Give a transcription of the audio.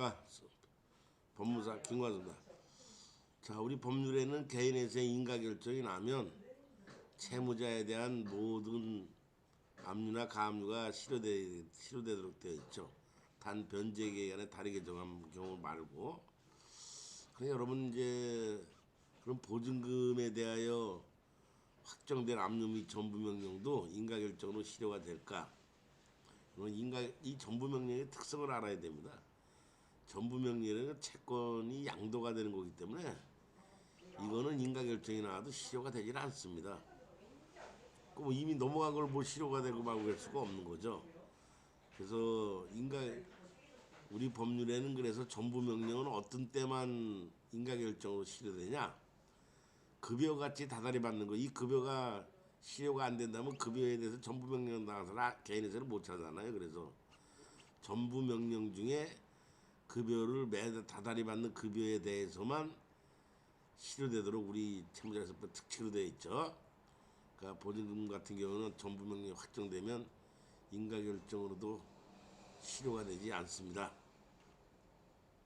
안녕하십니까 법무사 김관수입니다. 자 우리 법률에는 개인에서의 인가 결정이 나면 채무자에 대한 모든 압류나 가압류가 실효되, 실효되도록 되어 있죠. 단 변제 기간에 다르게 정한 경우 말고. 그래 여러분 이제 그럼 보증금에 대하여 확정된 압류 및 전부 명령도 인가 결정으로 실효가 될까? 인가 이 전부 명령의 특성을 알아야 됩니다. 전부 명령은 채권이 양도가 되는 거기 때문에 이거는 인가 결정이 나와도 실효가 되질 않습니다. 그뭐 이미 넘어간 걸 뭐 실효가 되고 말고 할 수가 없는 거죠. 그래서 인가 우리 법률에는 그래서 전부 명령은 어떤 때만 인가 결정으로 실효되냐? 급여 같이 다달이 받는 거. 이 급여가 실효가 안 된다면 급여에 대해서 전부 명령 나 개인에서는 못 찾아잖아요. 그래서 전부 명령 중에 급여를 매 다달이 받는 급여에 대해서만 실효되도록 우리 채무자에서법 특칙으로 되어 있죠. 그러니까 보증금 같은 경우는 전부 명령이 확정되면 인가결정으로도 실효가 되지 않습니다.